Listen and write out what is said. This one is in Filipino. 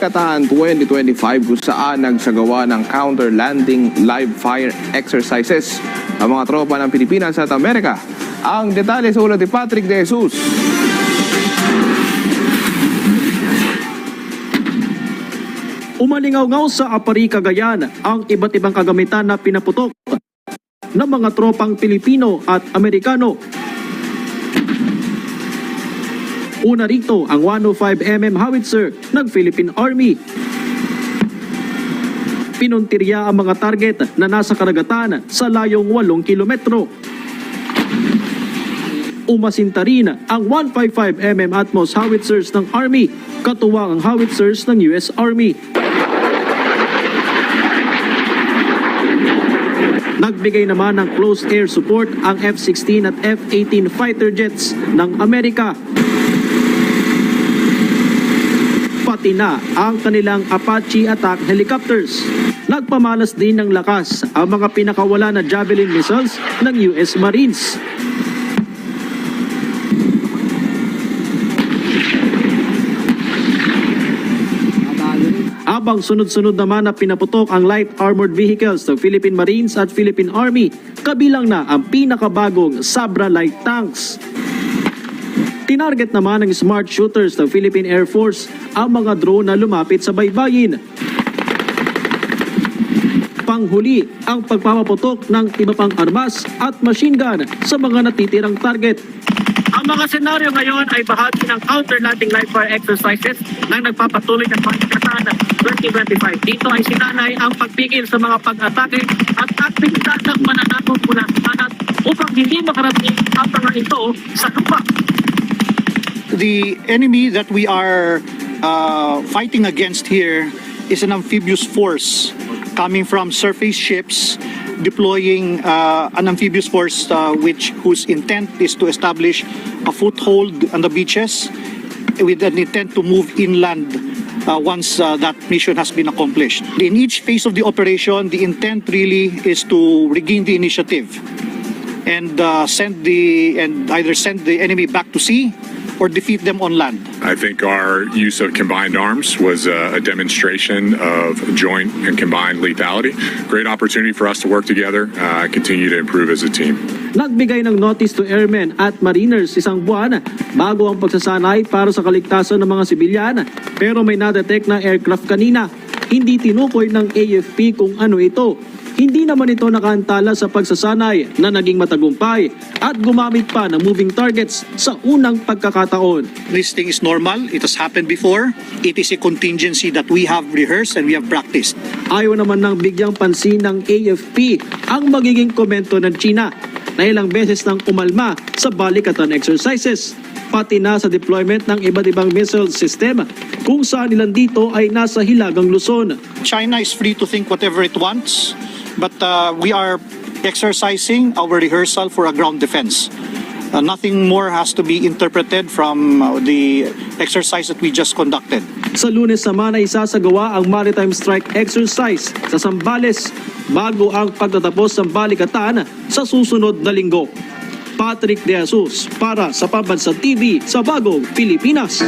Katahan 2025 kung saan nagsagawa ng counter-landing live fire exercises ang mga tropa ng Pilipinas at Amerika. Ang detalye sa ulat ni Patrick De Jesus. Umalingaw sa Apari, Cagayan ang iba't ibang kagamitan na pinaputok ng mga tropang Pilipino at Amerikano. Una rito ang 105mm howitzer ng Philippine Army. Pinuntirya ang mga target na nasa karagatan sa layong 8 kilometro. Umasinta rin ang 155mm Atmos howitzers ng Army, katuwang ang howitzers ng US Army. Nagbigay naman ng close air support ang F-16 at F-18 fighter jets ng Amerika. Pati na ang kanilang Apache attack helicopters. Nagpamalas din ng lakas ang mga pinakawala na Javelin missiles ng US Marines. Habang sunod-sunod naman na pinaputok ang light armored vehicles ng Philippine Marines at Philippine Army, kabilang na ang pinakabagong Sabra light tanks. Tinarget naman ng smart shooters ng Philippine Air Force ang mga drone na lumapit sa baybayin. Panghuli ang pagpapaputok ng iba pang armas at machine gun sa mga natitirang target. Ang mga senaryo ngayon ay bahagi ng counter-landing live fire exercises na nagpapatuloy ng Pagkatan 2025. Dito ay sinanay ang pagpigil sa mga pag-atake at aktibidad ng mananakot mula sa upang hindi makarating ang mga ito sa lupa. The enemy that we are uh, fighting against here is an amphibious force coming from surface ships deploying uh, an amphibious force uh, which whose intent is to establish a foothold on the beaches with an intent to move inland uh, once uh, that mission has been accomplished. In each phase of the operation, the intent really is to regain the initiative and uh, send the and either send the enemy back to sea or defeat them on land. I think our use of combined arms was a, a demonstration of joint and combined lethality. Great opportunity for us to work together, uh, continue to improve as a team. Nagbigay ng notice to airmen at mariners isang buwan bago ang pagsasanay para sa kaligtasan ng mga sibilyan. Pero may nadetect na aircraft kanina. Hindi tinukoy ng AFP kung ano ito. Hindi naman ito nakaantala sa pagsasanay na naging matagumpay at gumamit pa ng moving targets sa unang pagkakataon. This thing is normal. It has happened before. It is a contingency that we have rehearsed and we have practiced. Ayaw naman ng bigyang pansin ng AFP ang magiging komento ng China na ilang beses nang umalma sa balikatan exercises pati na sa deployment ng iba't ibang missile system kung saan ilan dito ay nasa Hilagang Luzon. China is free to think whatever it wants, but uh, we are exercising our rehearsal for a ground defense. Uh, nothing more has to be interpreted from uh, the exercise that we just conducted. Sa lunes naman ay isasagawa ang maritime strike exercise sa Sambales bago ang pagtatapos ng balikatan sa susunod na linggo. Patrick De Jesus para sa Pambansa TV sa Bagong Pilipinas.